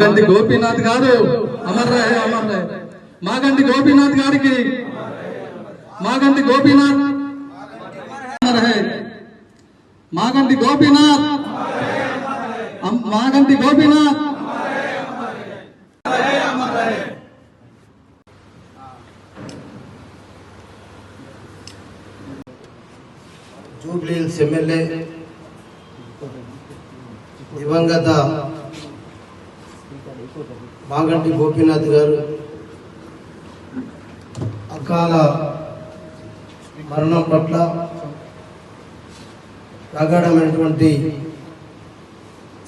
మాగంటి గోపీనాథ్ గారు అమర్ రహే అమర్ రహే మాగంటి గోపీనాథ్ గారికి. మాగంటి గోపీనాథ్. అమర్ రహే మాగంటి గోపీనాథ్. అమ్- మాగంటి గోపీనాథ్. జూబ్లీహిల్స్ ఎమ్మెల్యే దివంగత మాగంటి గోపీనాథ్ గారు అకాల మరణం పట్ల ప్రగాఢమైనటువంటి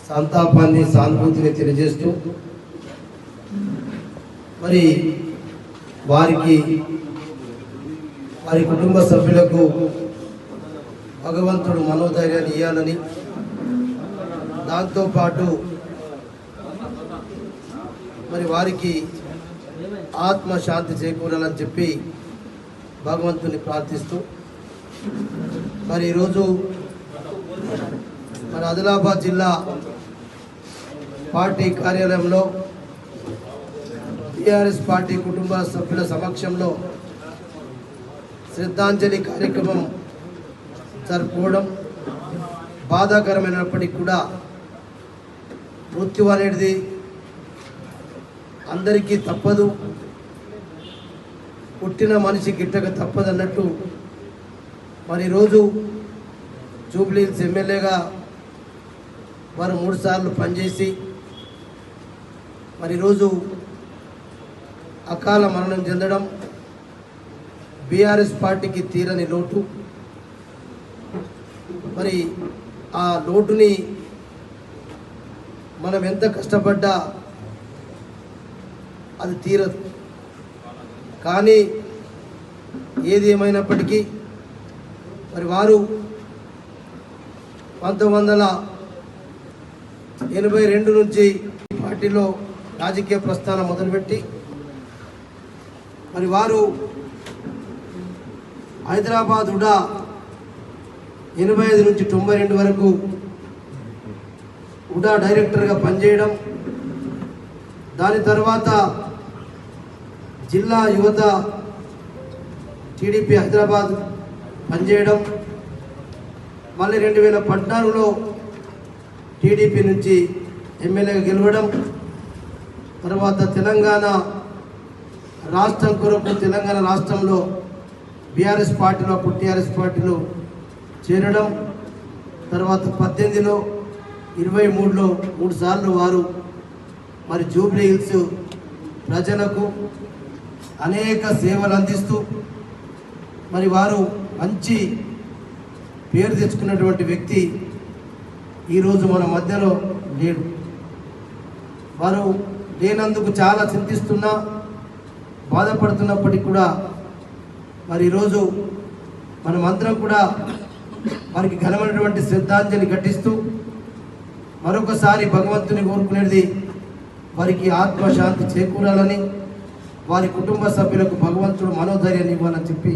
సంతాపాన్ని సానుభూతిని తెలియజేస్తూ మరి వారికి వారి కుటుంబ సభ్యులకు భగవంతుడు మనోధైర్యాన్ని ఇవ్వాలని దాంతోపాటు మరి వారికి ఆత్మశాంతి చేకూరాలని చెప్పి భగవంతుని ప్రార్థిస్తూ మరి ఈరోజు మన ఆదిలాబాద్ జిల్లా పార్టీ కార్యాలయంలో టిఆర్ఎస్ పార్టీ కుటుంబ సభ్యుల సమక్షంలో శ్రద్ధాంజలి కార్యక్రమం జరుపుకోవడం బాధాకరమైనప్పటికీ కూడా మృత్యు అనేది అందరికీ తప్పదు. పుట్టిన మనిషి గిట్టక తప్పదన్నట్టు మరి ఈరోజు జూబ్లీహిల్స్ ఎమ్మెల్యేగా వారు మూడు సార్లు పనిచేసి మరి ఈరోజు అకాల మరణం చెందడం బీఆర్ఎస్ పార్టీకి తీరని లోటు. మరి ఆ లోటుని మనం ఎంత కష్టపడ్డా అది తీరదు. కానీ ఏది ఏమైనప్పటికీ మరి వారు పంతొమ్మిది వందల ఎనభై రెండు నుంచి పార్టీలో రాజకీయ ప్రస్థానం మొదలుపెట్టి మరి వారు హైదరాబాద్ ఉడా ఎనభై ఐదు నుంచి తొంభై రెండు వరకు ఉడా డైరెక్టర్గా పనిచేయడం దాని తర్వాత జిల్లా యువత టీడీపీ హైదరాబాద్ పనిచేయడం మళ్ళీ రెండు వేల పద్నాలుగులో టీడీపీ నుంచి ఎమ్మెల్యేగా గెలవడం తర్వాత తెలంగాణ రాష్ట్రం కొరకు తెలంగాణ రాష్ట్రంలో బీఆర్ఎస్ పార్టీలో అప్పుడు టీఆర్ఎస్ పార్టీలో చేరడం తర్వాత పద్దెనిమిదిలో ఇరవై మూడులో మూడు సార్లు వారు మరి జూబ్లీ హిల్స్ ప్రజలకు అనేక సేవలు అందిస్తూ మరి వారు మంచి పేరు తెచ్చుకున్నటువంటి వ్యక్తి ఈరోజు మన మధ్యలో లేడు. వారు లేనందుకు చాలా చింతిస్తున్నా బాధపడుతున్నప్పటికీ కూడా మరి ఈరోజు మనమందరం కూడా వారికి ఘనమైనటువంటి శ్రద్ధాంజలి ఘటిస్తూ మరొకసారి భగవంతుని కోరుకునేది వారికి ఆత్మశాంతి చేకూరాలని వారి కుటుంబ సభ్యులకు భగవంతుడు మనోధైర్యాన్ని ఇవ్వాలని చెప్పి